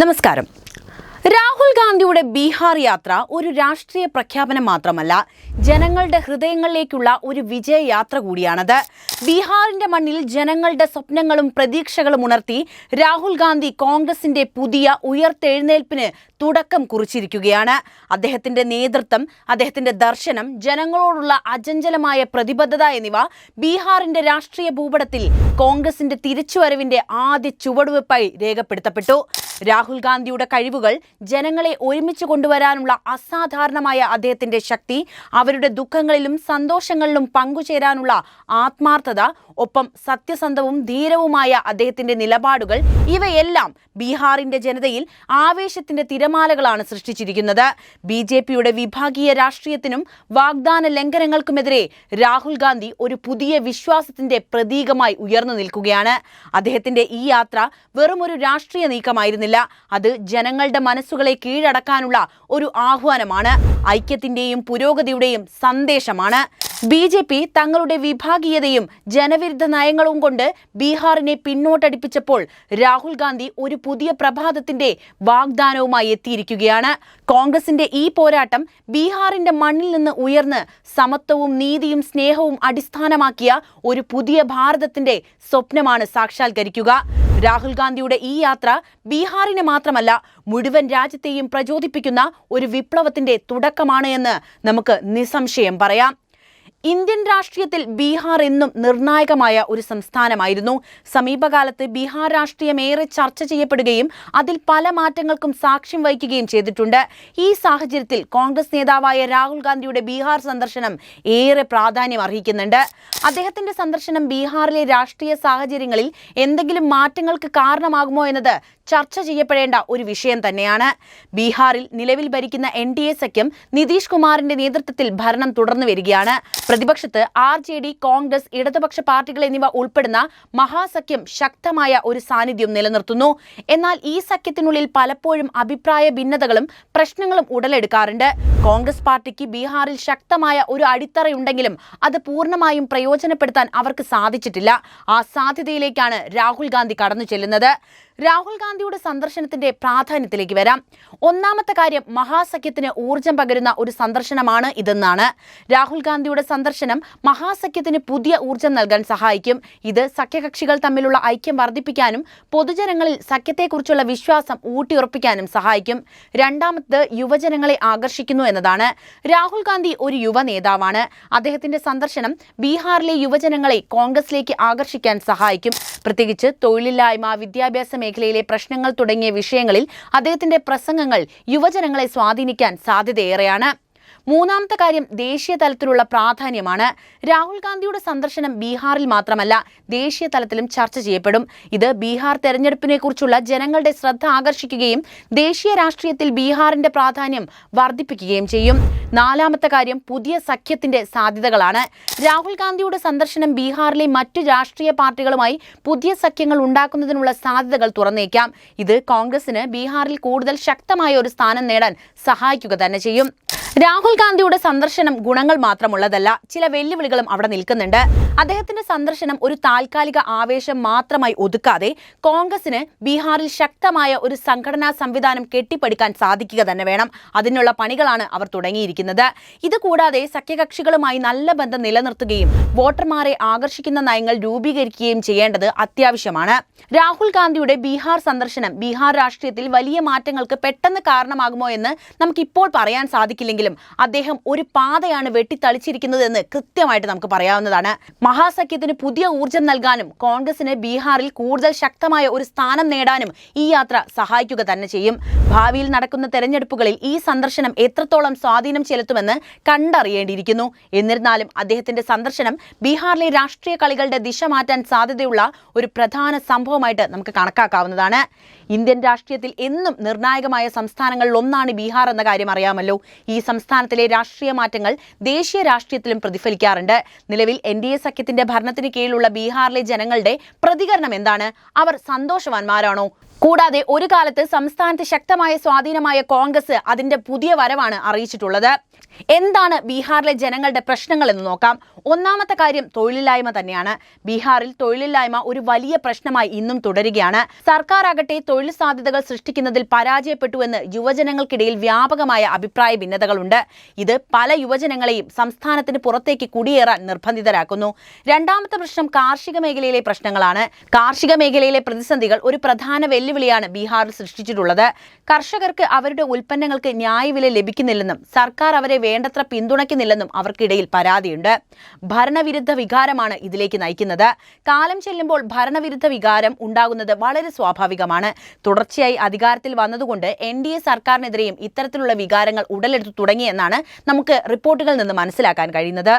നമസ്കാരം. രാഹുൽ ഗാന്ധിയുടെ ബീഹാർ യാത്ര ഒരു രാഷ്ട്രീയ പ്രഖ്യാപനം മാത്രമല്ല ജനങ്ങളുടെ ഹൃദയങ്ങളിലേക്കുള്ള ഒരു വിജയയാത്ര കൂടിയാണത്. ബീഹാറിന്റെ മണ്ണിൽ ജനങ്ങളുടെ സ്വപ്നങ്ങളും പ്രതീക്ഷകളും ഉണർത്തി രാഹുൽ ഗാന്ധി കോൺഗ്രസിന്റെ പുതിയ ഉയർത്തെഴുന്നേൽപ്പിന് തുടക്കം കുറിച്ചിരിക്കുകയാണ്. അദ്ദേഹത്തിന്റെ നേതൃത്വം അദ്ദേഹത്തിന്റെ ദർശനം ജനങ്ങളോടുള്ള അചഞ്ചലമായ പ്രതിബദ്ധത എന്നിവ ബീഹാറിന്റെ രാഷ്ട്രീയ ഭൂപടത്തിൽ കോൺഗ്രസിന്റെ തിരിച്ചുവരവിന്റെ ആദ്യ ചുവടുവെപ്പായി രേഖപ്പെടുത്തപ്പെട്ടു. രാഹുൽ ഗാന്ധിയുടെ കഴിവുകൾ ജനങ്ങളെ ഒരുമിച്ച് കൊണ്ടുവരാനുള്ള അസാധാരണമായ അദ്ദേഹത്തിന്റെ ശക്തി അവരുടെ ദുഃഖങ്ങളിലും സന്തോഷങ്ങളിലും പങ്കുചേരാനുള്ള ആത്മാർത്ഥത ഒപ്പം സത്യസന്ധവും ധീരവുമായ അദ്ദേഹത്തിന്റെ നിലപാടുകൾ ഇവയെല്ലാം ബീഹാറിന്റെ ജനതയിൽ ആവേശത്തിന്റെ തിരമാലകളാണ് സൃഷ്ടിച്ചിരിക്കുന്നത്. ബി ജെ പിയുടെ വിഭാഗീയ രാഷ്ട്രീയത്തിനും വാഗ്ദാന ലംഘനങ്ങൾക്കുമെതിരെ രാഹുൽ ഗാന്ധി ഒരു പുതിയ വിശ്വാസത്തിന്റെ പ്രതീകമായി ഉയർന്നു നിൽക്കുകയാണ്. അദ്ദേഹത്തിന്റെ ഈ യാത്ര വെറും ഒരു രാഷ്ട്രീയ നീക്കമായിരുന്നില്ല. അത് ജനങ്ങളുടെ മനസ്സുകളെ കീഴടക്കാനുള്ള ഒരു ആഹ്വാനമാണ്. ഐക്യത്തിന്റെയും പുരോഗതിയുടെയും സന്ദേശമാണ്. ബി ജെ പി തങ്ങളുടെ വിഭാഗീയതയും ജനവിരുദ്ധ നയങ്ങളും കൊണ്ട് ബീഹാറിനെ പിന്നോട്ടടിപ്പിച്ചപ്പോൾ രാഹുൽ ഗാന്ധി ഒരു പുതിയ പ്രഭാതത്തിന്റെ വാഗ്ദാനവുമായി എത്തിയിരിക്കുകയാണ്. കോൺഗ്രസിന്റെ ഈ പോരാട്ടം ബീഹാറിന്റെ മണ്ണിൽ നിന്ന് ഉയർന്ന് സമത്വവും നീതിയും സ്നേഹവും അടിസ്ഥാനമാക്കിയ ഒരു പുതിയ ഭാരതത്തിന്റെ സ്വപ്നമാണ് സാക്ഷാത്കരിക്കുക. രാഹുൽ ഗാന്ധിയുടെ ഈ യാത്ര ബീഹാറിനെ മാത്രമല്ല മുഴുവൻ രാജ്യത്തെയും പ്രചോദിപ്പിക്കുന്ന ഒരു വിപ്ലവത്തിന്റെ തുടക്കമാണ് എന്ന് നമുക്ക് നിസ്സംശയം പറയാം. ഇന്ത്യൻ രാഷ്ട്രീയത്തിൽ ബീഹാർ എന്നും നിർണായകമായ ഒരു സംസ്ഥാനമായിരുന്നു. സമീപകാലത്ത് ബീഹാർ രാഷ്ട്രീയം ഏറെ ചർച്ച ചെയ്യപ്പെടുകയും അതിൽ പല മാറ്റങ്ങൾക്കും സാക്ഷ്യം വഹിക്കുകയും ചെയ്തിട്ടുണ്ട്. ഈ സാഹചര്യത്തിൽ കോൺഗ്രസ് നേതാവായ രാഹുൽ ഗാന്ധിയുടെ ബീഹാർ സന്ദർശനം ഏറെ പ്രാധാന്യം അർഹിക്കുന്നുണ്ട്. അദ്ദേഹത്തിന്റെ സന്ദർശനം ബീഹാറിലെ രാഷ്ട്രീയ സാഹചര്യങ്ങളിൽ എന്തെങ്കിലും മാറ്റങ്ങൾക്ക് കാരണമാകുമോ എന്നത് ചർച്ച ചെയ്യപ്പെടേണ്ട ഒരു വിഷയം തന്നെയാണ്. ബീഹാറിൽ നിലവിൽ ഭരിക്കുന്ന എൻ ഡി എ സഖ്യം നിതീഷ് കുമാറിന്റെ നേതൃത്വത്തിൽ ഭരണം തുടർന്നു വരികയാണ്. പ്രതിപക്ഷത്ത് ആർ ജെ ഡി കോൺഗ്രസ് ഇടതുപക്ഷ പാർട്ടികൾ എന്നിവ ഉൾപ്പെടുന്ന മഹാസഖ്യം ശക്തമായ ഒരു സാന്നിധ്യം നിലനിർത്തുന്നു. എന്നാൽ ഈ സഖ്യത്തിനുള്ളിൽ പലപ്പോഴും അഭിപ്രായ ഭിന്നതകളും പ്രശ്നങ്ങളും ഉടലെടുക്കാറുണ്ട്. കോൺഗ്രസ് പാർട്ടിക്ക് ബീഹാറിൽ ശക്തമായ ഒരു അടിത്തറയുണ്ടെങ്കിലും അത് പൂർണമായും പ്രയോജനപ്പെടുത്താൻ അവർക്ക് സാധിച്ചിട്ടില്ല. ആ സാധ്യതയിലേക്കാണ് രാഹുൽ ഗാന്ധി കടന്നു ചെല്ലുന്നത് രാഹുൽ ഗാന്ധിയുടെ സന്ദർശനത്തിന്റെ പ്രാധാന്യത്തിലേക്ക് വരാം. ഒന്നാമത്തെ കാര്യം മഹാസഖ്യത്തിന് ഊർജം പകരുന്ന ഒരു സന്ദർശനമാണ് ഇതെന്നാണ്. രാഹുൽ ഗാന്ധിയുടെ സന്ദർശനം മഹാസഖ്യത്തിന് പുതിയ ഊർജം നൽകാൻ സഹായിക്കും. ഇത് സഖ്യകക്ഷികൾ തമ്മിലുള്ള ഐക്യം വർദ്ധിപ്പിക്കാനും പൊതുജനങ്ങളിൽ സഖ്യത്തെക്കുറിച്ചുള്ള വിശ്വാസം ഊട്ടിയുറപ്പിക്കാനും സഹായിക്കും. രണ്ടാമത് യുവജനങ്ങളെ ആകർഷിക്കുന്നു എന്നതാണ്. രാഹുൽ ഗാന്ധി ഒരു യുവ നേതാവാണ്. അദ്ദേഹത്തിന്റെ സന്ദർശനം ബീഹാറിലെ യുവജനങ്ങളെ കോൺഗ്രസിലേക്ക് ആകർഷിക്കാൻ സഹായിക്കും. പ്രത്യേകിച്ച് തൊഴിലില്ലായ്മ വിദ്യാഭ്യാസ മേഖലയിലെ പ്രശ്നങ്ങൾ തുടങ്ങിയ വിഷയങ്ങളിൽ അദ്ദേഹത്തിന്റെ പ്രസംഗങ്ങൾ യുവജനങ്ങളെ സ്വാധീനിക്കാൻ സാധ്യതയേറെയാണ്. മൂന്നാമത്തെ കാര്യം ദേശീയ തലത്തിലുള്ള പ്രാധാന്യമാണ്. രാഹുൽ ഗാന്ധിയുടെ സന്ദർശനം ബീഹാറിൽ മാത്രമല്ല ദേശീയ തലത്തിലും ചർച്ച ചെയ്യപ്പെടും. ഇത് ബീഹാർ തെരഞ്ഞെടുപ്പിനെ കുറിച്ചുള്ള ജനങ്ങളുടെ ശ്രദ്ധ ആകർഷിക്കുകയും ദേശീയ രാഷ്ട്രീയത്തിൽ ബീഹാറിന്റെ പ്രാധാന്യം വർദ്ധിപ്പിക്കുകയും ചെയ്യും. നാലാമത്തെ കാര്യം പുതിയ സഖ്യത്തിന്റെ സാധ്യതകളാണ്. രാഹുൽ ഗാന്ധിയുടെ സന്ദർശനം ബീഹാറിലെ മറ്റു രാഷ്ട്രീയ പാർട്ടികളുമായി പുതിയ സഖ്യങ്ങൾ ഉണ്ടാക്കുന്നതിനുള്ള സാധ്യതകൾ തുറന്നേക്കാം. ഇത് കോൺഗ്രസിന് ബീഹാറിൽ കൂടുതൽ ശക്തമായ ഒരു സ്ഥാനം നേടാൻ സഹായിക്കുക തന്നെ ചെയ്യും. രാഹുൽ ഗാന്ധിയുടെ സന്ദർശനം ഗുണങ്ങൾ മാത്രമുള്ളതല്ല ചില വെല്ലുവിളികളും അവിടെ നിൽക്കുന്നുണ്ട്. അദ്ദേഹത്തിന്റെ സന്ദർശനം ഒരു താൽക്കാലിക ആവേശം മാത്രമായി ഒതുക്കാതെ കോൺഗ്രസിന് ബീഹാറിൽ ശക്തമായ ഒരു സംഘടനാ സംവിധാനം കെട്ടിപ്പടുക്കാൻ സാധിക്കുക തന്നെ വേണം. അതിനുള്ള പണികളാണ് അവർ തുടങ്ങിയിരിക്കുന്നത്. ഇതുകൂടാതെ സഖ്യകക്ഷികളുമായി നല്ല ബന്ധം നിലനിർത്തുകയും വോട്ടർമാരെ ആകർഷിക്കുന്ന നയങ്ങൾ രൂപീകരിക്കുകയും ചെയ്യേണ്ടത് അത്യാവശ്യമാണ്. രാഹുൽ ഗാന്ധിയുടെ ബീഹാർ സന്ദർശനം ബീഹാർ രാഷ്ട്രീയത്തിൽ വലിയ മാറ്റങ്ങൾക്ക് പെട്ടെന്ന് കാരണമാകുമോ എന്ന് നമുക്കിപ്പോൾ പറയാൻ സാധിക്കില്ലെങ്കിലും അദ്ദേഹം ഒരു പാതയാണ് വെട്ടിത്തളിച്ചിരിക്കുന്നതെന്ന് കൃത്യമായിട്ട് നമുക്ക് പറയാവുന്നതാണ്. മഹാസഖ്യത്തിന് പുതിയ ഊർജം നൽകാനും കോൺഗ്രസിന് ബീഹാറിൽ കൂടുതൽ ശക്തമായ ഒരു സ്ഥാനം നേടാനും ഈ യാത്ര സഹായിക്കുക തന്നെ ചെയ്യും. ഭാവിയിൽ നടക്കുന്ന തെരഞ്ഞെടുപ്പുകളിൽ ഈ സന്ദർശനം എത്രത്തോളം സ്വാധീനം ചെലുത്തുമെന്ന് കണ്ടറിയേണ്ടിയിരിക്കുന്നു. എന്നിരുന്നാലും അദ്ദേഹത്തിന്റെ സന്ദർശനം ബീഹാറിലെ രാഷ്ട്രീയ കളികളുടെ ദിശ മാറ്റാൻ സാധ്യതയുള്ള ഒരു പ്രധാന സംഭവമായിട്ട് നമുക്ക് കണക്കാക്കാവുന്നതാണ്. ഇന്ത്യൻ രാഷ്ട്രീയത്തിൽ എന്നും നിർണായകമായ സംസ്ഥാനങ്ങളിൽ ഒന്നാണ് ബീഹാർ എന്ന കാര്യം അറിയാമല്ലോ. ഈ സംസ്ഥാനത്തിലെ രാഷ്ട്രീയ മാറ്റങ്ങൾ ദേശീയ രാഷ്ട്രീയത്തിലും പ്രതിഫലിക്കാറുണ്ട്. നിലവിൽ എൻ ഡി എ സഖ്യത്തിന്റെ ഭരണത്തിന് കീഴിലുള്ള ബീഹാറിലെ ജനങ്ങളുടെ പ്രതികരണം എന്താണ്? അവർ സന്തോഷവാന്മാരാണോ? കൂടാതെ ഒരു കാലത്ത് സംസ്ഥാനത്ത് ശക്തമായ സ്വാധീനമായ കോൺഗ്രസ് അതിന്റെ പുതിയ വരവാണ് അറിയിച്ചിട്ടുള്ളത്. എന്താണ് ബീഹാറിലെ ജനങ്ങളുടെ പ്രശ്നങ്ങൾ എന്ന് നോക്കാം. ഒന്നാമത്തെ കാര്യം തൊഴിലില്ലായ്മ തന്നെയാണ്. ബീഹാറിൽ തൊഴിലില്ലായ്മ ഒരു വലിയ പ്രശ്നമായി ഇന്നും തുടരുകയാണ്. സർക്കാർ ആകട്ടെ തൊഴിൽ സാധ്യതകൾ സൃഷ്ടിക്കുന്നതിൽ പരാജയപ്പെട്ടു എന്ന് യുവജനങ്ങൾക്കിടയിൽ വ്യാപകമായ അഭിപ്രായ ഭിന്നതകളുണ്ട്. ഇത് പല യുവജനങ്ങളെയും സംസ്ഥാനത്തിന് പുറത്തേക്ക് കുടിയേറാൻ നിർബന്ധിതരാക്കുന്നു. രണ്ടാമത്തെ പ്രശ്നം കാർഷിക മേഖലയിലെ പ്രശ്നങ്ങളാണ്. കാർഷിക മേഖലയിലെ പ്രതിസന്ധികൾ ഒരു പ്രധാന വെല്ലുവിളിയാണ് ബീഹാറിൽ സൃഷ്ടിച്ചിട്ടുള്ളത്. കർഷകർക്ക് അവരുടെ ഉൽപ്പന്നങ്ങൾക്ക് ന്യായവില ലഭിക്കുന്നില്ലെന്നും സർക്കാർ അവരെ വേണ്ടത്ര പിന്തുണയ്ക്കുന്നില്ലെന്നും അവർക്കിടയിൽ പരാതിയുണ്ട്. ഭരണവിരുദ്ധ വികാരമാണ് ഇതിലേക്ക് നയിക്കുന്നത്. കാലം ചെല്ലുമ്പോൾ ഭരണവിരുദ്ധ വികാരം ഉണ്ടാകുന്നത് വളരെ സ്വാഭാവികമാണ്. തുടർച്ചയായി അധികാരത്തിൽ വന്നതുകൊണ്ട് എൻ ഡി എ സർക്കാരിനെതിരെയും ഇത്തരത്തിലുള്ള വികാരങ്ങൾ ഉടലെടുത്തു തുടങ്ങിയെന്നാണ് നമുക്ക് റിപ്പോർട്ടുകളിൽ നിന്ന് മനസ്സിലാക്കാൻ കഴിയുന്നത്.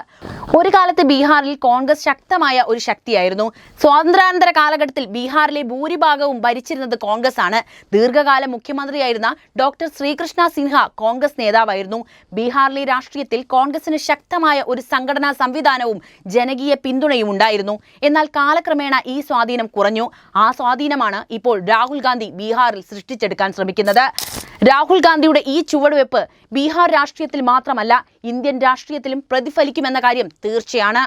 ഒരു കാലത്ത് ബീഹാറിൽ കോൺഗ്രസ് ശക്തമായ ഒരു ശക്തിയായിരുന്നു. സ്വാതന്ത്ര്യാനന്തര കാലഘട്ടത്തിൽ ബീഹാറിലെ ഭൂരിഭാഗവും ഭരിച്ചിരുന്നത് കോൺഗ്രസ് ആണ് ദീർഘകാല മുഖ്യമന്ത്രിയായിരുന്ന ഡോക്ടർ ശ്രീകൃഷ്ണ സിൻഹ കോൺഗ്രസ് നേതാവായിരുന്നു. ബീഹാറിലെ രാഷ്ട്രീയത്തിൽ കോൺഗ്രസിന് ശക്തമായ ഒരു സംഘടനാ സംവിധാനവും ജനകീയ പിന്തുണയും ഉണ്ടായിരുന്നു. എന്നാൽ കാലക്രമേണ ഈ സ്വാധീനം കുറഞ്ഞു. ആ സ്വാധീനമാണ് ഇപ്പോൾ രാഹുൽ ഗാന്ധി ബീഹാറിൽ സൃഷ്ടിച്ചെടുക്കാൻ ശ്രമിക്കുന്നത്. രാഹുൽ ഗാന്ധിയുടെ ഈ ചുവടുവെപ്പ് ബീഹാർ രാഷ്ട്രീയത്തിൽ മാത്രമല്ല ഇന്ത്യൻ രാഷ്ട്രീയത്തിലും പ്രതിഫലിക്കുമെന്ന കാര്യം തീർച്ചയാണ്.